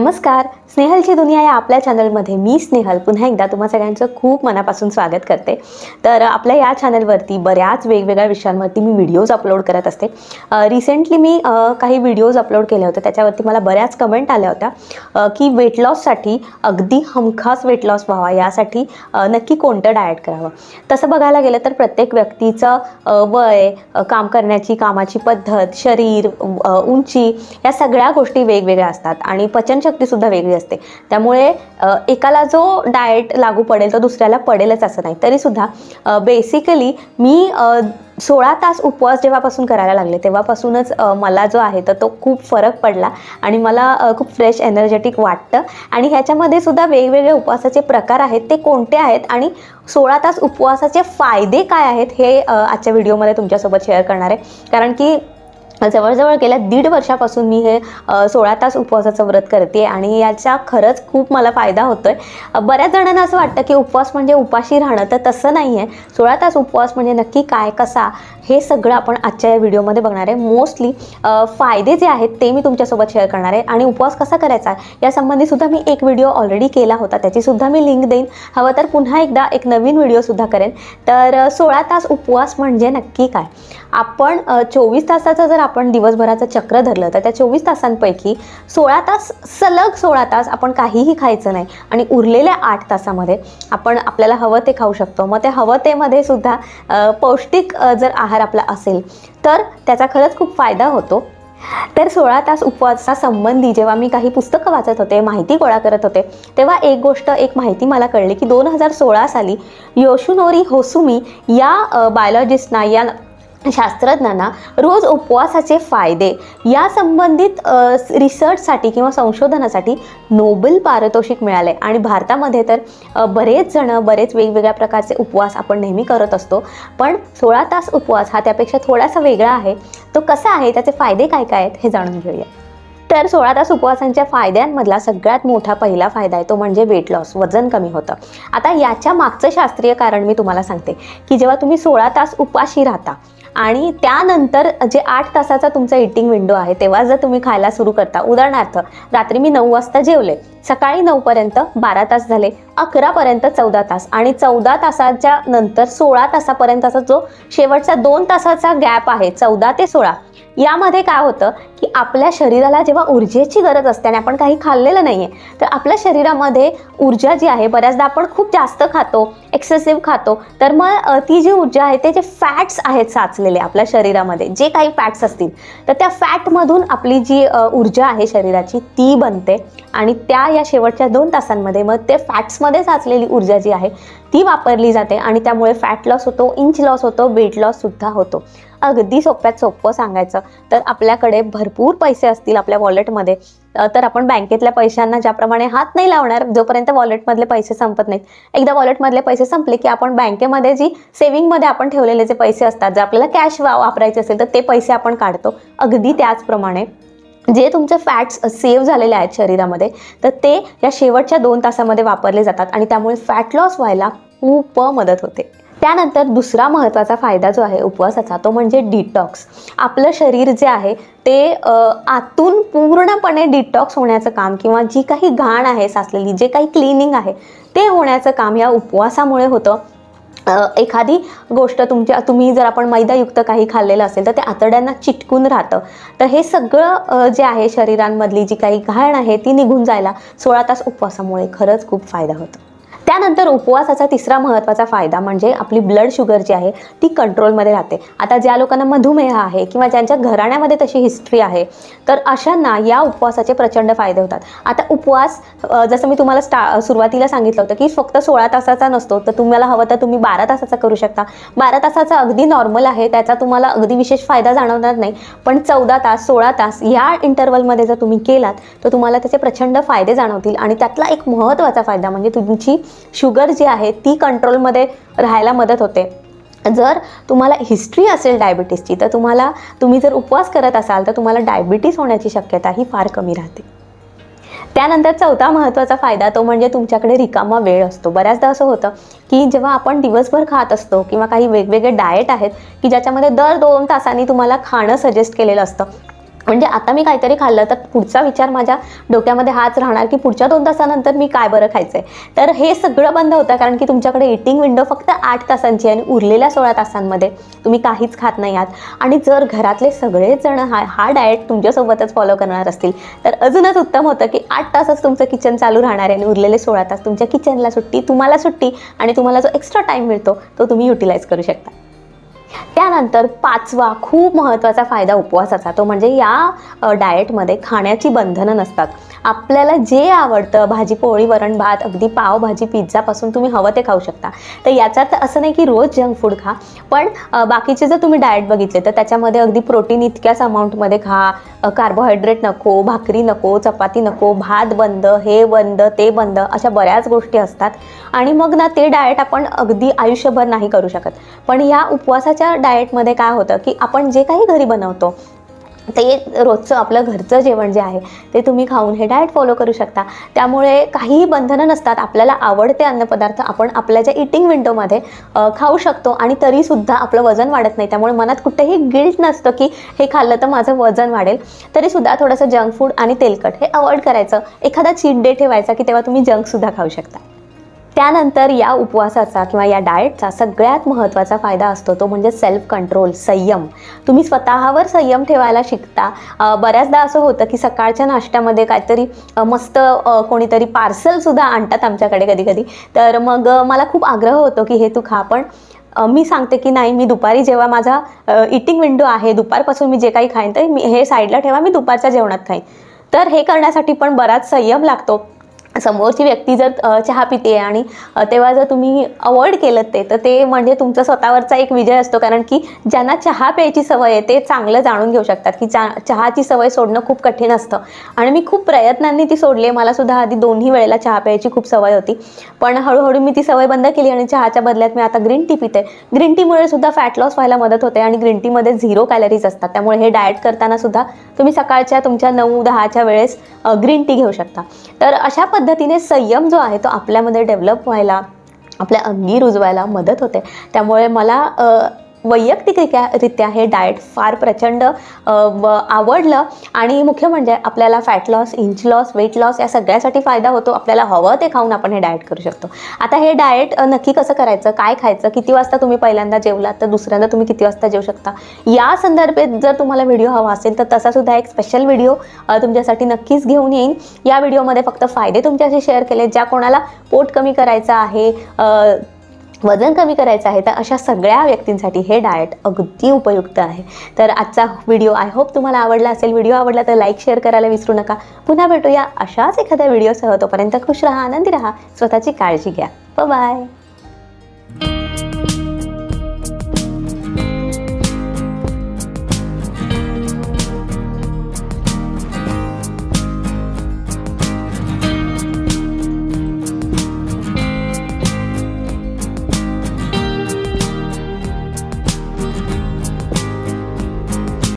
नमस्कार स्नेहलची दुनिया या आपल्या चॅनलमध्ये मी स्नेहल. पुन्हा एकदा तुम्हा सगळ्यांचं खूप मनापासून स्वागत करते. तर आपल्या या चॅनलवरती बऱ्याच वेगवेगळ्या विषयांवरती मी व्हिडिओज अपलोड करत असते. रिसेंटली मी काही व्हिडिओज अपलोड केले होते त्याच्यावरती मला बऱ्याच कमेंट आल्या होत्या की वेट लॉससाठी अगदी हमखास वेट लॉस व्हावा. यासाठी नक्की कोणतं डाएट करावं? तसं बघायला गेलं तर प्रत्येक व्यक्तीचं वय काम करण्याची कामाची पद्धत शरीर उंची या सगळ्या गोष्टी वेगवेगळ्या असतात. आणि पचनशक्तीसुद्धा वेगळी असते. त्यामुळे एकाला जो डाएट लागू पडेल तो दुसऱ्याला पडेलच असं नाही. तरीसुद्धा बेसिकली मी सोळा तास उपवास जेव्हापासून करायला लागले तेव्हापासूनच मला जो आहे तर तो खूप फरक पडला आणि मला खूप फ्रेश एनर्जेटिक वाटतं. आणि ह्याच्यामध्ये सुद्धा वेगवेगळे उपवासाचे प्रकार आहेत ते कोणते आहेत आणि सोळा तास उपवासाचे फायदे काय आहेत हे आजच्या व्हिडिओमध्ये तुमच्यासोबत शेअर करणार आहे. कारण की जवळजवळ गेल्या दीड वर्षापासून मी हे सोळा तास उपवासाचं व्रत करते आणि याचा खरंच खूप मला फायदा होतोय. आहे बऱ्याच जणांना असं वाटतं की उपवास म्हणजे उपाशी राहणं तर तसं नाही आहे सोळा तास उपवास म्हणजे नक्की काय कसा हे सगळं आपण आजच्या या व्हिडिओमध्ये बघणार आहे. मोस्टली फायदे जे आहेत ते मी तुमच्यासोबत शेअर करणार आहे. आणि उपवास कसा करायचा यासंबंधी सुद्धा मी एक व्हिडिओ ऑलरेडी केला होता. त्याचीसुद्धा मी लिंक देईन. हवं तर पुन्हा एकदा एक नवीन व्हिडिओसुद्धा करेन. तर सोळा तास उपवास म्हणजे नक्की काय? आपण चोवीस तासाचं जर आपण दिवसभराचं चक्र धरलं तर त्या चोवीस तासांपैकी सोळा तास सलग सोळा तास आपण काहीही खायचं नाही. आणि उरलेल्या आठ तासामध्ये आपण आपल्याला हवं ते खाऊ शकतो. मग ते हवं तेमध्ये सुद्धा पौष्टिक जर आहार आपला असेल तर त्याचा खरंच खूप फायदा होतो. तर सोळा तास उपवासासंबंधी जेव्हा मी काही पुस्तकं वाचत होते माहिती गोळा करत होते तेव्हा एक गोष्ट एक माहिती मला कळली की दोन हजार सोळा साली योशुनोरी होसुमी या बायोलॉजिस्टना या शास्त्रज्ञांना रोज उपवासाचे फायदे या संबंधित रिसर्चसाठी किंवा संशोधनासाठी नोबेल पारितोषिक मिळाले. आणि भारतामध्ये तर बरेच जण बरेच वेगवेगळ्या प्रकारचे उपवास आपण नेहमी करत असतो. पण सोळा तास उपवास हा त्यापेक्षा थोडासा वेगळा आहे. तो कसा आहे? त्याचे फायदे काय काय आहेत हे जाणून घेऊया. तर सोळा तास उपवासांच्या फायद्यांमधला सगळ्यात मोठा पहिला फायदा आहे तो म्हणजे वेट लॉस वजन कमी होतं. आता याच्या मागचं शास्त्रीय कारण मी तुम्हाला सांगते की जेव्हा तुम्ही सोळा तास उपाशी राहता आणि त्यानंतर जे आठ तासाचा तुमचा इटिंग विंडो आहे तेव्हा जर तुम्ही खायला सुरू करता उदाहरणार्थ रात्री मी नऊ वाजता जेवले सकाळी नऊपर्यंत बारा तास झाले अकरापर्यंत चौदा तास. आणि चौदा तासाच्या नंतर सोळा तासापर्यंतचा जो शेवटचा दोन तासाचा गॅप आहे चौदा ते सोळा यामध्ये काय होतं की आपल्या शरीराला जेव्हा ऊर्जेची गरज असते आणि आपण काही खाल्लेलं नाही आहे तर आपल्या शरीरामध्ये ऊर्जा जी आहे बऱ्याचदा आपण खूप जास्त खातो एक्सेसिव्ह खातो तर मग ती जी ऊर्जा आहे ते जे फॅट्स आहेत साचलेले आपल्या शरीरामध्ये जे काही फॅट्स असतील तर त्या फॅटमधून आपली जी ऊर्जा आहे शरीराची ती बनते. आणि त्या या शेवटच्या दोन तासांमध्ये मग ते फॅट्समध्ये साचलेली ऊर्जा जी आहे ती वापरली जाते आणि त्यामुळे फॅट लॉस होतो इंच लॉस होतो वेट लॉस सुद्धा होतो. अगदी सोप्यात सोपं सांगायचं तर आपल्याकडे भरपूर पैसे असतील आपल्या वॉलेटमध्ये तर आपण बँकेतल्या पैशांना ज्याप्रमाणे हात नाही लावणार जोपर्यंत वॉलेटमधले पैसे संपत नाहीत. एकदा वॉलेटमधले पैसे संपले की आपण बँकेमध्ये जी सेव्हिंगमध्ये आपण ठेवलेले जे पैसे असतात जर आपल्याला कॅश वापरायचे असेल तर ते पैसे आपण काढतो. अगदी त्याचप्रमाणे जे तुमचे फॅट्स सेव्ह झालेले आहेत शरीरामध्ये तर ते या शेवटच्या दोन तासामध्ये वापरले जातात आणि त्यामुळे फॅट लॉस व्हायला खूप मदत होते. त्यानंतर दुसरा महत्त्वाचा फायदा जो आहे उपवासाचा तो म्हणजे डिटॉक्स आपलं शरीर जे आहे ते आतून पूर्णपणे डिटॉक्स होण्याचं काम किंवा जी काही घाण आहे साचलेली जे काही क्लिनिंग आहे ते होण्याचं काम या उपवासामुळे होतं. एखादी गोष्ट तुमच्या तुम्ही जर आपण मैदायुक्त काही खाल्लेलं असेल तर ते आतड्यांना चिटकून राहतं. तर हे सगळं जे आहे शरीरांमधली जी काही घाण आहे ती निघून जायला सोळा तास उपवासामुळे खरंच खूप फायदा होतो. त्यानंतर उपवासाचा तिसरा महत्त्वाचा फायदा म्हणजे आपली ब्लड शुगर जी आहे ती कंट्रोलमध्ये राहते. आता ज्या लोकांना मधुमेह आहे किंवा ज्यांच्या घराण्यामध्ये तशी हिस्ट्री आहे तर अशांना या उपवासाचे प्रचंड फायदे होतात. आता उपवास जसं मी तुम्हाला स्टा सुरुवातीला सांगितलं होतं की फक्त सोळा तासाचा नसतो तर तुम्हाला हवं तर तुम्ही बारा तासाचा करू शकता. बारा तासाचा अगदी नॉर्मल आहे त्याचा तुम्हाला अगदी विशेष फायदा जाणवणार नाही. पण चौदा तास सोळा तास या इंटरवलमध्ये जर तुम्ही केलात तर तुम्हाला त्याचे प्रचंड फायदे जाणवतील. आणि त्यातला एक महत्त्वाचा फायदा म्हणजे तुमची शुगर जी आहे ती कंट्रोलमध्ये राहायला मदत होते. जर तुम्हाला हिस्ट्री असेल डायबिटीसची तर तुम्हाला तुम्ही जर उपवास करत असाल तर तुम्हाला डायबिटीस होण्याची शक्यता ही फार कमी राहते. त्यानंतर चौथा महत्त्वाचा फायदा तो म्हणजे तुमच्याकडे रिकामा वेळ असतो. बऱ्याचदा असं होतं की जेव्हा आपण दिवसभर खात असतो किंवा काही वेगवेगळे डाएट आहेत की ज्याच्यामध्ये दर दोन तासांनी तुम्हाला खाणं सजेस्ट केलेलं असतं म्हणजे आता मी काहीतरी खाल्लं तर पुढचा विचार माझ्या डोक्यामध्ये हाच राहणार की पुढच्या दोन तासानंतर मी काय बरं खायचं आहे तर हे सगळं बंद होतं कारण की तुमच्याकडे इटिंग विंडो फक्त आठ तासांची आहे आणि उरलेल्या सोळा तासांमध्ये तुम्ही काहीच खात नाही आहात. आणि जर घरातले सगळेच जण हा हा डाएट तुमच्यासोबतच फॉलो करणार असतील तर अजूनच उत्तम होतं की आठ तासच तुमचं किचन चालू राहणार आहे आणि उरलेले सोळा तास तुमच्या किचनला सुट्टी तुम्हाला सुट्टी आणि तुम्हाला जो एक्स्ट्रा टाईम मिळतो तो तुम्ही युटिलाइज करू शकता. त्यानंतर पाचवा खूप महत्त्वाचा फायदा उपवासाचा तो म्हणजे या डाएटमध्ये खाण्याची बंधनं नसतात. आपल्याला जे आवडतं भाजी पोळी वरण भात अगदी पावभाजी पिझ्झापासून तुम्ही हवं ते खाऊ शकता. तर याच्यात असं नाही की रोज जंक फूड खा पण बाकीचे जर तुम्ही डाएट बघितले तर त्याच्यामध्ये अगदी प्रोटीन इतक्याच अमाऊंटमध्ये खा. कार्बोहायड्रेट नको भाकरी नको चपाती नको भात बंद हे बंद ते बंद अशा बऱ्याच गोष्टी असतात. आणि मग ना ते डाएट आपण अगदी आयुष्यभर नाही करू शकत. पण या उपवासाच्या डाएटमध्ये काय होतं की आपण जे काही घरी बनवतो ते रोजचं आपलं घरचं जेवण जे आहे ते तुम्ही खाऊन हे डाएट फॉलो करू शकता. त्यामुळे काहीही बंधनं नसतात आपल्याला आवडते अन्नपदार्थ आपण आपल्या ज्या इटिंग विंडोमध्ये खाऊ शकतो आणि तरीसुद्धा आपलं वजन वाढत नाही. त्यामुळे मनात कुठेही गिल्ट नसतं की हे खाल्लं तर माझं वजन वाढेल. तरीसुद्धा थोडंसं जंक फूड आणि तेलकट हे अवॉइड करायचं. एखादा चीट डे ठेवायचा की तेव्हा तुम्ही जंकसुद्धा खाऊ शकता. त्यानंतर या उपवासाचा किंवा या डाएटचा सगळ्यात महत्त्वाचा फायदा असतो तो म्हणजे सेल्फ कंट्रोल संयम. तुम्ही स्वतःवर संयम ठेवायला शिकता. बऱ्याचदा असं होतं की सकाळच्या नाश्त्यामध्ये काहीतरी मस्त कोणीतरी पार्सलसुद्धा आणतात आमच्याकडे कधी कधी तर मग मला खूप आग्रह होतो की हे तू खा पण मी सांगते की नाही मी दुपारी जेव्हा माझा इटिंग विंडो आहे दुपारपासून मी जे काही खाईन तर मी हे साईडला ठेवा मी दुपारच्या जेवणात खाईन. तर हे करण्यासाठी पण बराच संयम लागतो. समोरची व्यक्ती जर चहा पिते आणि तेव्हा जर तुम्ही अवॉइड केलं ते तर ते म्हणजे तुमचा स्वतःवरचा एक विजय असतो. कारण की ज्यांना चहा प्यायची सवय आहे ते चांगलं जाणून घेऊ शकतात की चा चहाची सवय सोडणं खूप कठीण असतं. आणि मी खूप प्रयत्नांनी ती सोडली आहे. मला सुद्धा आधी दोन्ही वेळेला चहा प्यायची खूप सवय होती. पण हळूहळू मी ती सवय बंद केली आणि चहाच्या बदल्यात मी आता ग्रीन टी पिते. ग्रीन टीमुळे सुद्धा फॅट लॉस व्हायला मदत होते आणि ग्रीन टीमध्ये झिरो कॅलरीज असतात. त्यामुळे हे डाएट करताना सुद्धा तुम्ही सकाळच्या तुमच्या नऊ दहाच्या वेळेस ग्रीन टी घेऊ शकता. तर अशा पद्धतीने संयम जो आहे तो आपल्यामध्ये डेव्हलप व्हायला आपल्या अंगी रुजवायला मदत होते. त्यामुळे मला वैयक्तिकरित्या हे डाएट फार प्रचंड आवडलं. आणि मुख्य म्हणजे आपल्याला fat loss inch loss weight loss या सगळ्यासाठी फायदा होतो. आपल्याला हवं ते खाऊन आपण हे डाएट करू शकतो. आता हे डाएट नक्की कसं करायचं काय खायचं किती वाजता तुम्ही पहिल्यांदा जेवलात तर दुसऱ्यांदा तुम्ही किती वाजता जेवू शकता? या संदर्भात जर तुम्हाला व्हिडिओ हवा असेल तर तसासुद्धा एक स्पेशल व्हिडिओ तुमच्यासाठी नक्कीच घेऊन येईन. या व्हिडिओमध्ये फक्त फायदे तुमच्याशी शेअर केले ज्या कोणाला पोट कमी करायचं आहे वजन कमी करायचं आहे तर अशा सगळ्या व्यक्तींसाठी हे डाएट अगदी उपयुक्त आहे. तर आजचा व्हिडिओ आय होप तुम्हाला आवडला असेल. व्हिडिओ आवडला तर लाईक शेअर करायला विसरू नका. पुन्हा भेटूया अशाच एखाद्या व्हिडिओसह तोपर्यंत खुश राहा आनंदी राहा. स्वतःची काळजी घ्या. बाय